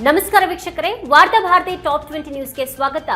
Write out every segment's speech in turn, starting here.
ನಮಸ್ಕಾರ ವೀಕ್ಷಕರೇ ವಾರ್ತಾ ಭಾರತಿ ಟಾಪ್ ಟ್ವೆಂಟಿ ನ್ಯೂಸ್ಗೆ ಸ್ವಾಗತ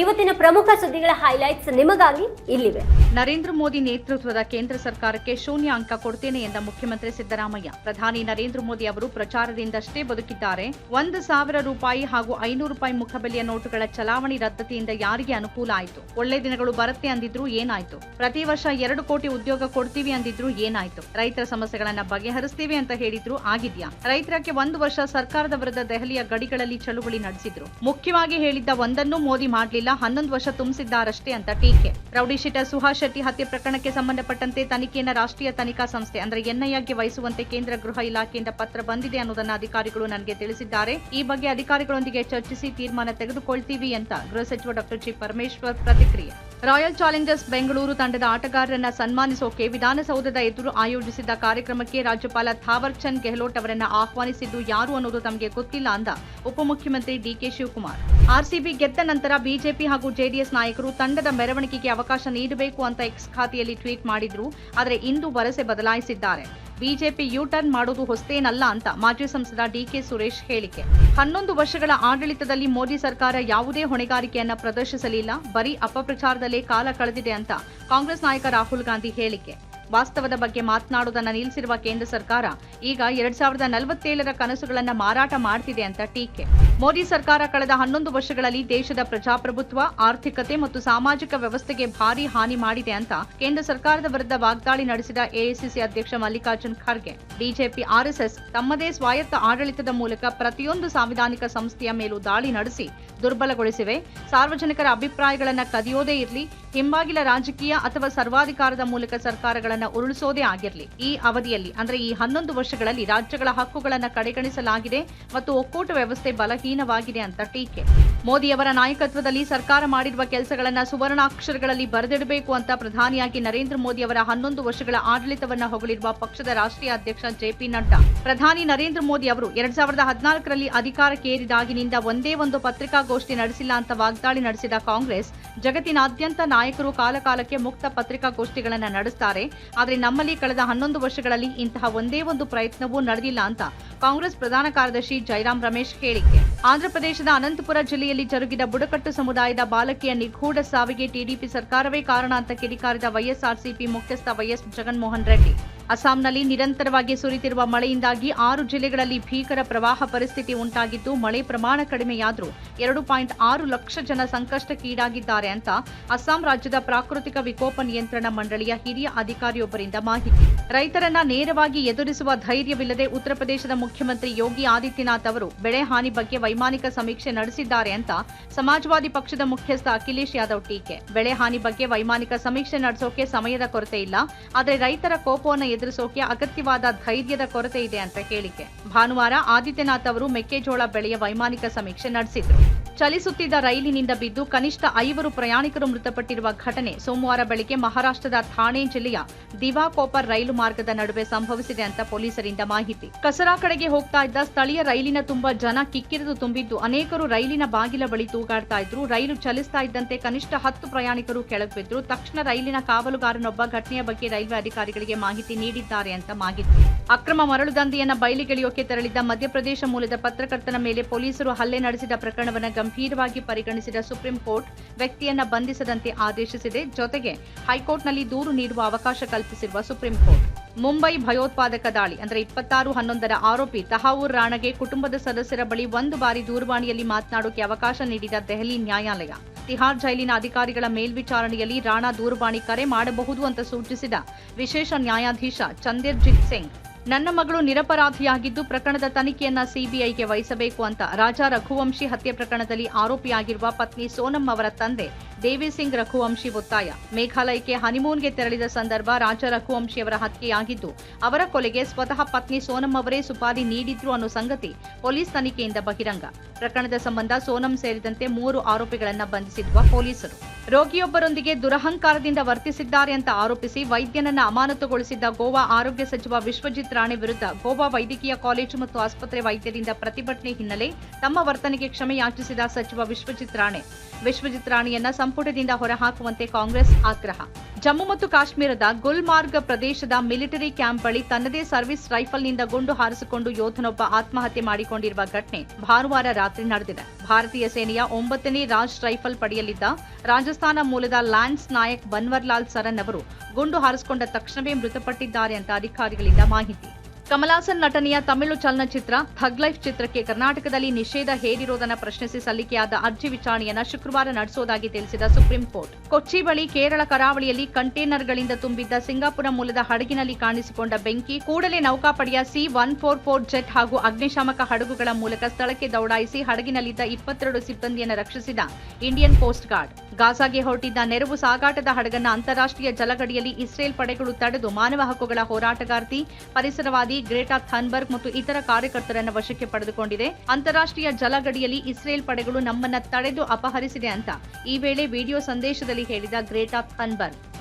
ಇವತ್ತಿನ ಪ್ರಮುಖ ಸುದ್ದಿಗಳ ಹೈಲೈಟ್ಸ್ ನಿಮಗಾಗಿ ಇಲ್ಲಿವೆ. ನರೇಂದ್ರ ಮೋದಿ ನೇತೃತ್ವದ ಕೇಂದ್ರ ಸರ್ಕಾರಕ್ಕೆ ಶೂನ್ಯ ಅಂಕ ಕೊಡ್ತೇನೆ ಎಂದ ಮುಖ್ಯಮಂತ್ರಿ ಸಿದ್ದರಾಮಯ್ಯ. ಪ್ರಧಾನಿ ನರೇಂದ್ರ ಮೋದಿ ಅವರು ಪ್ರಚಾರದಿಂದಷ್ಟೇ ಬದುಕಿದ್ದಾರೆ. ಒಂದು ಸಾವಿರ ರೂಪಾಯಿ ಹಾಗೂ ಐನೂರು ರೂಪಾಯಿ ಮುಖಬೆಲೆಯ ನೋಟುಗಳ ಚಲಾವಣೆ ರದ್ದತಿಯಿಂದ ಯಾರಿಗೆ ಅನುಕೂಲ ಆಯಿತು? ಒಳ್ಳೆ ದಿನಗಳು ಬರುತ್ತೆ ಅಂದಿದ್ರು ಏನಾಯ್ತು? ಪ್ರತಿ ವರ್ಷ ಎರಡು ಕೋಟಿ ಉದ್ಯೋಗ ಕೊಡ್ತೀವಿ ಅಂದಿದ್ರು ಏನಾಯ್ತು? ರೈತರ ಸಮಸ್ಯೆಗಳನ್ನ ಬಗೆಹರಿಸ್ತೀವಿ ಅಂತ ಹೇಳಿದ್ರು ಆಗಿದ್ಯಾ? ರೈತರಕ್ಕೆ ಒಂದು ವರ್ಷ ಸರ್ಕಾರದ ವಿರುದ್ಧ ದೆಹಲಿಯ ಗಡಿಗಳಲ್ಲಿ ಚಳುವಳಿ ನಡೆಸಿದ್ರು. ಮುಖ್ಯವಾಗಿ ಹೇಳಿದ್ದ ಒಂದನ್ನೂ ಮೋದಿ ಮಾಡಲಿಲ್ಲ. ಹನ್ನೊಂದು ವರ್ಷ ತುಂಬಿಸಿದ್ದಾರಷ್ಟೇ ಅಂತ ಟೀಕೆ. ರೌಡಿ ಶೀಟರ್ ಸುಹಾಸ್ ಶೆಟ್ಟಿ ಹತ್ಯೆ ಪ್ರಕರಣಕ್ಕೆ ಸಂಬಂಧಪಟ್ಟಂತೆ ತನಿಖೆಯನ್ನು ರಾಷ್ಟ್ರೀಯ ತನಿಖಾ ಸಂಸ್ಥೆ, ಅಂದ್ರೆ ಎನ್ಐಎಗೆ ವಹಿಸುವಂತೆ ಕೇಂದ್ರ ಗೃಹ ಇಲಾಖೆಯಿಂದ ಪತ್ರ ಬಂದಿದೆ ಅನ್ನೋದನ್ನ ಅಧಿಕಾರಿಗಳು ನನಗೆ ತಿಳಿಸಿದ್ದಾರೆ. ಈ ಬಗ್ಗೆ ಅಧಿಕಾರಿಗಳೊಂದಿಗೆ ಚರ್ಚಿಸಿ ತೀರ್ಮಾನ ತೆಗೆದುಕೊಳ್ತೀವಿ ಅಂತ ಗೃಹ ಸಚಿವ ಡಾಕ್ಟರ್ ಜಿ ಪರಮೇಶ್ವರ್ ಪ್ರತಿಕ್ರಿಯೆ. ರಾಯಲ್ ಚಾಲೆಂಜರ್ಸ್ ಬೆಂಗಳೂರು ತಂಡದ ಆಟಗಾರರನ್ನ ಸನ್ಮಾನಿಸೋಕೆ ವಿಧಾನಸೌಧದ ಎದುರು ಆಯೋಜಿಸಿದ್ದ ಕಾರ್ಯಕ್ರಮಕ್ಕೆ ರಾಜ್ಯಪಾಲ ಥಾವರ್ ಚಂದ್ ಗೆಹ್ಲೋಟ್ ಅವರನ್ನ ಆಹ್ವಾನಿಸಿದ್ದು ಯಾರು ಅನ್ನೋದು ತಮಗೆ ಗೊತ್ತಿಲ್ಲ ಅಂದ ಉಪಮುಖ್ಯಮಂತ್ರಿ ಡಿಕೆ ಶಿವಕುಮಾರ್. ಆರ್ಸಿಬಿ ಗೆದ್ದ ನಂತರ ಬಿಜೆಪಿ ಹಾಗೂ ಜೆಡಿಎಸ್ ನಾಯಕರು ತಂಡದ ಮೆರವಣಿಗೆಗೆ ಅವಕಾಶ ನೀಡಬೇಕು ಅಂತ ಎಕ್ಸ್ ಖಾತೆಯಲ್ಲಿ ಟ್ವೀಟ್ ಮಾಡಿದ್ರು, ಆದರೆ ಇಂದು ವರಸೆ ಬದಲಾಯಿಸಿದ್ದಾರೆ. ಬಿಜೆಪಿ ಯು ಟರ್ನ್ ಮಾಡೋದು ಹೊಸತೇನಲ್ಲ ಅಂತ ಮಾಜಿ ಸಂಸದ ಡಿಕೆ ಸುರೇಶ್ ಹೇಳಿಕೆ. ಹನ್ನೊಂದು ವರ್ಷಗಳ ಆಡಳಿತದಲ್ಲಿ ಮೋದಿ ಸರ್ಕಾರ ಯಾವುದೇ ಹೊಣೆಗಾರಿಕೆಯನ್ನ ಪ್ರದರ್ಶಿಸಲಿಲ್ಲ, ಬರೀ ಅಪಪ್ರಚಾರದಲ್ಲೇ ಕಾಲ ಕಳೆದಿದೆ ಅಂತ ಕಾಂಗ್ರೆಸ್ ನಾಯಕ ರಾಹುಲ್ ಗಾಂಧಿ ಹೇಳಿಕೆ. ವಾಸ್ತವದ ಬಗ್ಗೆ ಮಾತನಾಡುವುದನ್ನು ನಿಲ್ಲಿಸಿರುವ ಕೇಂದ್ರ ಸರ್ಕಾರ ಈಗ ಎರಡ್ ಸಾವಿರದ ನಲವತ್ತೇಳರ ಕನಸುಗಳನ್ನು ಮಾರಾಟ ಮಾಡ್ತಿದೆ ಅಂತ ಟೀಕೆ. ಮೋದಿ ಸರ್ಕಾರ ಕಳೆದ ಹನ್ನೊಂದು ವರ್ಷಗಳಲ್ಲಿ ದೇಶದ ಪ್ರಜಾಪ್ರಭುತ್ವ, ಆರ್ಥಿಕತೆ ಮತ್ತು ಸಾಮಾಜಿಕ ವ್ಯವಸ್ಥೆಗೆ ಭಾರಿ ಹಾನಿ ಮಾಡಿದೆ ಅಂತ ಕೇಂದ್ರ ಸರ್ಕಾರದ ವಿರುದ್ಧ ವಾಗ್ದಾಳಿ ನಡೆಸಿದ ಎಐಸಿಸಿ ಅಧ್ಯಕ್ಷ ಮಲ್ಲಿಕಾರ್ಜುನ್ ಖರ್ಗೆ. ಬಿಜೆಪಿ ಆರ್ಎಸ್ಎಸ್ ತಮ್ಮದೇ ಸ್ವಾಯತ್ತ ಆಡಳಿತದ ಮೂಲಕ ಪ್ರತಿಯೊಂದು ಸಾಂವಿಧಾನಿಕ ಸಂಸ್ಥೆಯ ಮೇಲೂ ದಾಳಿ ನಡೆಸಿ ದುರ್ಬಲಗೊಳಿಸಿವೆ. ಸಾರ್ವಜನಿಕರ ಅಭಿಪ್ರಾಯಗಳನ್ನು ಕದಿಯೋದೇ ಇರಲಿ ಹಿಂಬಾಗಿಲ ರಾಜಕೀಯ ಅಥವಾ ಸರ್ವಾಧಿಕಾರದ ಮೂಲಕ ಸರ್ಕಾರಗಳನ್ನು ಉರುಳಿಸೋದೇ ಆಗಿರಲಿ. ಈ ಅವಧಿಯಲ್ಲಿ, ಅಂದ್ರೆ ಈ ಹನ್ನೊಂದು ವರ್ಷಗಳಲ್ಲಿ ರಾಜ್ಯಗಳ ಹಕ್ಕುಗಳನ್ನು ಕಡೆಗಣಿಸಲಾಗಿದೆ ಮತ್ತು ಒಕ್ಕೂಟ ವ್ಯವಸ್ಥೆ ಬಲಹೀನವಾಗಿದೆ ಅಂತ ಟೀಕೆ. ಮೋದಿಯವರ ನಾಯಕತ್ವದಲ್ಲಿ ಸರ್ಕಾರ ಮಾಡಿರುವ ಕೆಲಸಗಳನ್ನು ಸುವರ್ಣಾಕ್ಷರಗಳಲ್ಲಿ ಬರೆದಿಡಬೇಕು ಅಂತ ಪ್ರಧಾನಿಯಾಗಿ ನರೇಂದ್ರ ಮೋದಿ ಅವರ ಹನ್ನೊಂದು ವರ್ಷಗಳ ಆಡಳಿತವನ್ನು ಹೊಗಳಿರುವ ಪಕ್ಷದ ರಾಷ್ಟ್ರೀಯ ಅಧ್ಯಕ್ಷ ಜೆಪಿ ನಡ್ಡಾ. ಪ್ರಧಾನಿ ನರೇಂದ್ರ ಮೋದಿ ಅವರು ಎರಡ್ ಸಾವಿರದ ಹದಿನಾಲ್ಕರಲ್ಲಿ ಅಧಿಕಾರಕ್ಕೇರಿದಾಗಿನಿಂದ ಒಂದೇ ಒಂದು ಪತ್ರಿಕಾಗೋಷ್ಠಿ ನಡೆಸಿಲ್ಲ ಅಂತ ವಾಗ್ದಾಳಿ ನಡೆಸಿದ ಕಾಂಗ್ರೆಸ್, ಜಗತ್ತಿನಾದ್ಯಂತ ನಾಯಕರು ಕಾಲಕಾಲಕ್ಕೆ ಮುಕ್ತ ಪತ್ರಿಕಾಗೋಷ್ಠಿಗಳನ್ನು ನಡೆಸ್ತಾರೆ. ಆದರೆ ನಮ್ಮಲ್ಲಿ ಕಳೆದ ಹನ್ನೊಂದು ವರ್ಷಗಳಲ್ಲಿ ಇಂತಹ ಒಂದೇ ಒಂದು ಪ್ರಯತ್ನವೂ ನಡೆದಿಲ್ಲ ಅಂತ ಕಾಂಗ್ರೆಸ್ ಪ್ರಧಾನ ಕಾರ್ಯದರ್ಶಿ ಜೈರಾಮ್ ರಮೇಶ್ ಹೇಳಿಕೆ. ಆಂಧ್ರಪ್ರದೇಶದ ಅನಂತಪುರ ಜಿಲ್ಲೆಯಲ್ಲಿ ಜರುಗಿದ ಬುಡಕಟ್ಟು ಸಮುದಾಯದ ಬಾಲಕಿಯ ನಿಗೂಢ ಸಾವಿಗೆ ಟಿಡಿಪಿ ಸರ್ಕಾರವೇ ಕಾರಣ ಅಂತ ಕಿಡಿಕಾರಿದ ವೈಎಸ್ಆರ್ಸಿಪಿ ಮುಖ್ಯಸ್ಥ ವೈಎಸ್ ಜಗನ್ಮೋಹನ್ ರೆಡ್ಡಿ. ಅಸ್ಸಾಂನಲ್ಲಿ ನಿರಂತರವಾಗಿ ಸುರಿತಿರುವ ಮಳೆಯಿಂದಾಗಿ ಆರು ಜಿಲ್ಲೆಗಳಲ್ಲಿ ಭೀಕರ ಪ್ರವಾಹ ಪರಿಸ್ಥಿತಿ ಉಂಟಾಗಿದ್ದು, ಮಳೆ ಪ್ರಮಾಣ ಕಡಿಮೆಯಾದರೂ ಎರಡು ಪಾಯಿಂಟ್ ಆರು ಲಕ್ಷ ಜನ ಸಂಕಷ್ಟಕ್ಕೀಡಾಗಿದ್ದಾರೆ ಅಂತ ಅಸ್ಸಾಂ ರಾಜ್ಯದ ಪ್ರಾಕೃತಿಕ ವಿಕೋಪ ನಿಯಂತ್ರಣ ಮಂಡಳಿಯ ಹಿರಿಯ ಅಧಿಕಾರಿಯೊಬ್ಬರಿಂದ ಮಾಹಿತಿ. ರೈತರನ್ನ ನೇರವಾಗಿ ಎದುರಿಸುವ ಧೈರ್ಯವಿಲ್ಲದೆ ಉತ್ತರ ಪ್ರದೇಶದ ಮುಖ್ಯಮಂತ್ರಿ ಯೋಗಿ ಆದಿತ್ಯನಾಥ್ ಅವರು ಬೆಳೆ ಹಾನಿ ಬಗ್ಗೆ ವೈಮಾನಿಕ ಸಮೀಕ್ಷೆ ನಡೆಸಿದ್ದಾರೆ ಅಂತ ಸಮಾಜವಾದಿ ಪಕ್ಷದ ಮುಖ್ಯಸ್ಥ ಅಖಿಲೇಶ್ ಯಾದವ್ ಟೀಕೆ. ಬೆಳೆ ಹಾನಿ ಬಗ್ಗೆ ವೈಮಾನಿಕ ಸಮೀಕ್ಷೆ ನಡೆಸೋಕೆ ಸಮಯದ ಕೊರತೆ ಇಲ್ಲ, ಆದರೆ ರೈತರ ಕೋಪವನ್ನು ಎದುರಿಸೋಕೆ ಅಗತ್ಯವಾದ ಧೈರ್ಯದ ಕೊರತೆ ಇದೆ ಅಂತ ಹೇಳಿಕೆ. ಭಾನುವಾರ ಆದಿತ್ಯನಾಥ್ ಅವರು ಮೆಕ್ಕೆಜೋಳ ಬೆಳೆಯ ವೈಮಾನಿಕ ಸಮೀಕ್ಷೆ ನಡೆಸಿದ್ರು. ಚಲಿಸುತ್ತಿದ್ದ ರೈಲಿನಿಂದ ಬಿದ್ದು ಕನಿಷ್ಠ ಐವರು ಪ್ರಯಾಣಿಕರು ಮೃತಪಟ್ಟಿರುವ ಘಟನೆ ಸೋಮವಾರ ಬೆಳಗ್ಗೆ ಮಹಾರಾಷ್ಟ್ರದ ಥಾಣೆ ಜಿಲ್ಲೆಯ ದಿವಾಕೋಪರ್ ರೈಲು ಮಾರ್ಗದ ನಡುವೆ ಸಂಭವಿಸಿದೆ ಅಂತ ಪೊಲೀಸರಿಂದ ಮಾಹಿತಿ. ಕಸರಾ ಕಡೆಗೆ ಹೋಗ್ತಾ ಇದ್ದ ಸ್ಥಳೀಯ ರೈಲಿನ ತುಂಬಾ ಜನ ಕಿಕ್ಕಿರಿದು ತುಂಬಿದ್ದು ಅನೇಕರು ರೈಲಿನ ಬಾಗಿಲ ಬಳಿ ತೂಗಾಡ್ತಾ ಇದ್ರು. ರೈಲು ಚಲಿಸ್ತಾ ಇದ್ದಂತೆ ಕನಿಷ್ಠ ಹತ್ತು ಪ್ರಯಾಣಿಕರು ಕೆಳಗೆ ಬಿದ್ರು ತಕ್ಷಣ ರೈಲಿನ ಕಾವಲುಗಾರನೊಬ್ಬ ಘಟನೆಯ ಬಗ್ಗೆ ರೈಲ್ವೆ ಅಧಿಕಾರಿಗಳಿಗೆ ಮಾಹಿತಿ ನೀಡಿದ್ದಾರೆ ಅಂತ ಮಾಹಿತಿ. ಅಕ್ರಮ ಮರಳು ದಂಧೆಯನ್ನ ಬಯಲಿಗೆಳೆಯೋಕೆ ತೆರಳಿದ್ದ ಮಧ್ಯಪ್ರದೇಶ ಮೂಲದ ಪತ್ರಕರ್ತನ ಮೇಲೆ ಪೊಲೀಸರು ಹಲ್ಲೆ ನಡೆಸಿದ ಪ್ರಕರಣವನ್ನು ಗಂಭೀರವಾಗಿ ಪರಿಗಣಿಸಿದ ಸುಪ್ರೀಂ ಕೋರ್ಟ್ ವ್ಯಕ್ತಿಯನ್ನ ಬಂಧಿಸದಂತೆ ಆದೇಶಿಸಿದೆ. ಜೊತೆಗೆ ಹೈಕೋರ್ಟ್ನಲ್ಲಿ ದೂರು ನೀಡುವ ಅವಕಾಶ ಕಲ್ಪಿಸಿರುವ ಸುಪ್ರೀಂ ಕೋರ್ಟ್. ಮುಂಬೈ ಭಯೋತ್ಪಾದಕ ದಾಳಿ, ಅಂದ್ರೆ ಇಪ್ಪತ್ತಾರು ಹನ್ನೊಂದರ ಆರೋಪಿ ತಹಾವೂರ್ ರಾಣಗೆ ಕುಟುಂಬದ ಸದಸ್ಯರ ಬಳಿ ಒಂದು ಬಾರಿ ದೂರವಾಣಿಯಲ್ಲಿ ಮಾತನಾಡೋಕೆ ಅವಕಾಶ ನೀಡಿದ ದೆಹಲಿ ನ್ಯಾಯಾಲಯ. ತಿಹಾರ್ ಜೈಲಿನ ಅಧಿಕಾರಿಗಳ ಮೇಲ್ವಿಚಾರಣೆಯಲ್ಲಿ ರಾಣಾ ದೂರವಾಣಿ ಕರೆ ಮಾಡಬಹುದು ಅಂತ ಸೂಚಿಸಿದ ವಿಶೇಷ ನ್ಯಾಯಾಧೀಶ ಚಂದಿರ್ಜಿತ್ ಸಿಂಗ್. ನನ್ನ ಮಗಳು ನಿರಪರಾಧಿಯಾಗಿದ್ದು ಪ್ರಕರಣದ ತನಿಖೆಯನ್ನ ಸಿಬಿಐಗೆ ವಹಿಸಬೇಕು ಅಂತ ರಾಜಾ ರಘುವಂಶಿ ಹತ್ಯೆ ಪ್ರಕರಣದಲ್ಲಿ ಆರೋಪಿಯಾಗಿರುವ ಪತ್ನಿ ಸೋನಂ ಅವರ ತಂದೆ ದೇವಿ ಸಿಂಗ್ ರಘುವಂಶಿ ಒತ್ತಾಯ. ಮೇಘಾಲಯಕ್ಕೆ ಹನಿಮೂನ್ಗೆ ತೆರಳಿದ ಸಂದರ್ಭ ರಾಜ ರಘುವಂಶಿಯವರ ಹತ್ಯೆಯಾಗಿದ್ದು, ಅವರ ಕೊಲೆಗೆ ಸ್ವತಃ ಪತ್ನಿ ಸೋನಂ ಅವರೇ ಸುಪಾರಿ ನೀಡಿದ್ರು ಅನ್ನೋ ಸಂಗತಿ ಪೊಲೀಸ್ ತನಿಖೆಯಿಂದ ಬಹಿರಂಗ. ಪ್ರಕರಣದ ಸಂಬಂಧ ಸೋನಂ ಸೇರಿದಂತೆ ಮೂರು ಆರೋಪಿಗಳನ್ನ ಬಂಧಿಸಿರುವ ಪೊಲೀಸರು. ರೋಗಿಯೊಬ್ಬರೊಂದಿಗೆ ದುರಹಂಕಾರದಿಂದ ವರ್ತಿಸಿದ್ದಾರೆ ಅಂತ ಆರೋಪಿಸಿ ವೈದ್ಯನನ್ನ ಅಮಾನತುಗೊಳಿಸಿದ್ದ ಗೋವಾ ಆರೋಗ್ಯ ಸಚಿವ ವಿಶ್ವಜಿತ್ ರಾಣೆ ವಿರುದ್ಧ ಗೋವಾ ವೈದ್ಯಕೀಯ ಕಾಲೇಜು ಮತ್ತು ಆಸ್ಪತ್ರೆ ವೈದ್ಯರಿಂದ ಪ್ರತಿಭಟನೆ ಹಿನ್ನೆಲೆ ತಮ್ಮ ವರ್ತನೆಗೆ ಕ್ಷಮೆ ಯಾಚಿಸಿದ ಸಚಿವ ವಿಶ್ವಜಿತ್ ರಾಣೆ. ವಿಶ್ವಜಿತ್ ರಾಣಿಯನ್ನ ಸಂಪುಟದಿಂದ ಹೊರಹಾಕುವಂತೆ ಕಾಂಗ್ರೆಸ್ ಆಗ್ರಹ. ಜಮ್ಮು ಮತ್ತು ಕಾಶ್ಮೀರದ ಗುಲ್ಮಾರ್ಗ್ ಪ್ರದೇಶದ ಮಿಲಿಟರಿ ಕ್ಯಾಂಪ್ ಬಳಿ ತನ್ನದೇ ಸರ್ವಿಸ್ ರೈಫಲ್ನಿಂದ ಗುಂಡು ಹಾರಿಸಿಕೊಂಡು ಯೋಧನೊಬ್ಬ ಆತ್ಮಹತ್ಯೆ ಮಾಡಿಕೊಂಡಿರುವ ಘಟನೆ ಭಾನುವಾರ ರಾತ್ರಿ ನಡೆದಿದೆ. ಭಾರತೀಯ ಸೇನೆಯ ಒಂಬತ್ತನೇ ರಾಜ್ ರೈಫಲ್ ಪಡೆಯಲಿದ್ದ ರಾಜಸ್ಥಾನ ಮೂಲದ ಲ್ಯಾನ್ಸ್ ನಾಯಕ್ ಬನ್ವರ್ಲಾಲ್ ಸರನ್ ಅವರು ಗುಂಡು ಹಾರಿಸಿಕೊಂಡ ತಕ್ಷಣವೇ ಮೃತಪಟ್ಟಿದ್ದಾರೆ ಅಂತ ಅಧಿಕಾರಿಗಳಿಂದ ಮಾಹಿತಿ. ಕಮಲಾಸನ್ ನಟನೆಯ ತಮಿಳು ಚಲನಚಿತ್ರ ಥಗ್ ಲೈಫ್ ಚಿತ್ರಕ್ಕೆ ಕರ್ನಾಟಕದಲ್ಲಿ ನಿಷೇಧ ಹೇರಿರುವುದನ್ನು ಪ್ರಶ್ನಿಸಿ ಸಲ್ಲಿಕೆಯಾದ ಅರ್ಜಿ ವಿಚಾರಣೆಯನ್ನು ಶುಕ್ರವಾರ ನಡೆಸುವುದಾಗಿ ತಿಳಿಸಿದ ಸುಪ್ರೀಂ ಕೋರ್ಟ್. ಕೊಚ್ಚಿ ಬಳಿ ಕೇರಳ ಕರಾವಳಿಯಲ್ಲಿ ಕಂಟೈನರ್ಗಳಿಂದ ತುಂಬಿದ್ದ ಸಿಂಗಾಪುರ ಮೂಲದ ಹಡಗಿನಲ್ಲಿ ಕಾಣಿಸಿಕೊಂಡ ಬೆಂಕಿ, ಕೂಡಲೇ ನೌಕಾಪಡೆಯ C one four four jet ಹಾಗೂ ಅಗ್ನಿಶಾಮಕ ಹಡಗುಗಳ ಮೂಲಕ ಸ್ಥಳಕ್ಕೆ ದೌಡಾಯಿಸಿ ಹಡಗಿನಲ್ಲಿದ್ದ ಇಪ್ಪತ್ತೆರಡು ಸಿಬ್ಬಂದಿಯನ್ನು ರಕ್ಷಿಸಿದ ಇಂಡಿಯನ್ ಕೋಸ್ಟ್ ಗಾರ್ಡ್. ಗಾಜಾಗೆ ಹೊರಟಿದ್ದ ನೆರವು ಸಾಗಾಟದ ಹಡಗನ್ನ ಅಂತಾರಾಷ್ಟ್ರೀಯ ಜಲಗಡಿಯಲ್ಲಿ ಇಸ್ರೇಲ್ ಪಡೆಗಳು ತಡೆದು ಮಾನವ ಹಕ್ಕುಗಳ ಹೋರಾಟಗಾರ್ತಿ, ಪರಿಸರವಾದಿ ಗ್ರೇಟಾ ಥನ್ಬರ್ಗ್ ಮತ್ತು ಇತರ ಕಾರ್ಯಕರ್ತರನ್ನ ವಶಕ್ಕೆ ಪಡೆದುಕೊಂಡಿದೆ. ಅಂತಾರಾಷ್ಟ್ರೀಯ ಜಲಗಡಿಯಲ್ಲಿ ಇಸ್ರೇಲ್ ಪಡೆಗಳು ನಮ್ಮನ್ನ ತಡೆದು ಅಪಹರಿಸಿದೆ ಅಂತ ಈ ವೇಳೆ ವಿಡಿಯೋ ಸಂದೇಶದಲ್ಲಿ ಹೇಳಿದ ಗ್ರೇಟಾ ಥನ್ಬರ್ಗ್.